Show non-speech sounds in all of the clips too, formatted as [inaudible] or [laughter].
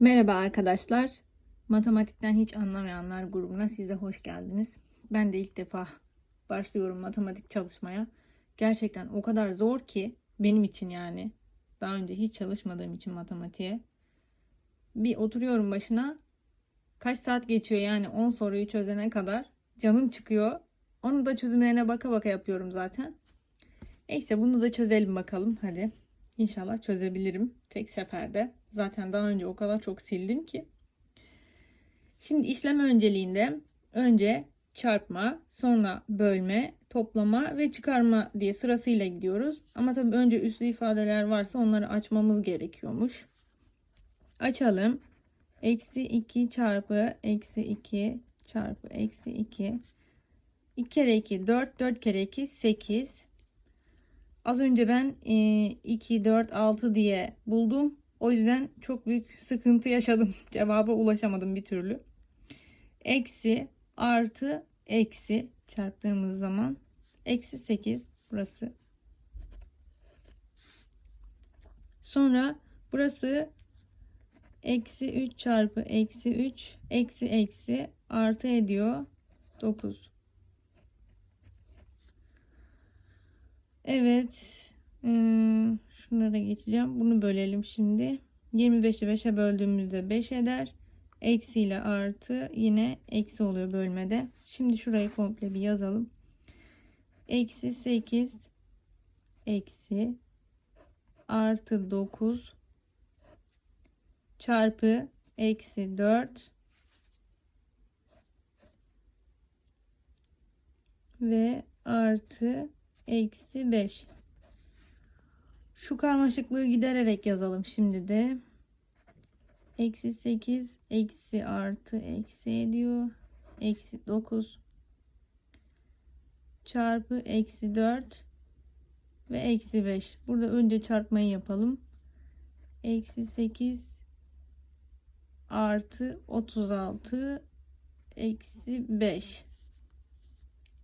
Merhaba arkadaşlar. Matematikten hiç anlamayanlar grubuna siz de hoş geldiniz. Ben de ilk defa başlıyorum matematik çalışmaya. Gerçekten o kadar zor ki benim için yani. Daha önce hiç çalışmadığım için matematiğe. Bir oturuyorum başına. Kaç saat geçiyor yani 10 soruyu çözene kadar. Canım çıkıyor. Onu da çözümlerine baka baka yapıyorum zaten. Neyse bunu da çözelim bakalım hadi. İnşallah çözebilirim tek seferde. Zaten daha önce o kadar çok sildim ki. Şimdi işlem önceliğinde önce çarpma, sonra bölme, toplama ve çıkarma diye sırasıyla gidiyoruz. Ama tabii önce üslü ifadeler varsa onları açmamız gerekiyormuş. Açalım. Eksi 2 çarpı eksi 2 çarpı eksi 2. 2 kere 2 4, 4 kere 2 8. Az önce ben e, 2, 4, 6 diye buldum. O yüzden çok büyük sıkıntı yaşadım. [laughs] Cevaba ulaşamadım bir türlü. Eksi, artı, eksi çarptığımız zaman eksi 8 burası. Sonra burası eksi 3 çarpı eksi 3 eksi eksi artı ediyor 9. Evet. Hmm, şunlara geçeceğim. Bunu bölelim şimdi. 25'i 5'e böldüğümüzde 5 eder. Eksi ile artı yine eksi oluyor bölmede. Şimdi şurayı komple bir yazalım. Eksi 8 eksi artı 9 çarpı eksi 4 ve artı eksi 5. Şu karmaşıklığı gidererek yazalım şimdi de. Eksi 8 eksi artı eksi ediyor. Eksi 9 çarpı eksi 4 ve eksi 5. Burada önce çarpmayı yapalım. Eksi 8 artı 36 eksi 5.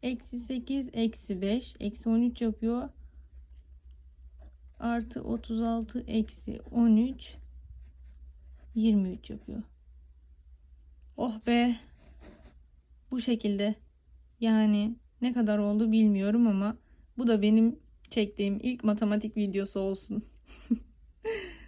Eksi 8 eksi 5 eksi 13 yapıyor. Artı 36 eksi 13 23 yapıyor. Oh be. Bu şekilde. Yani ne kadar oldu bilmiyorum ama bu da benim çektiğim ilk matematik videosu olsun. [laughs]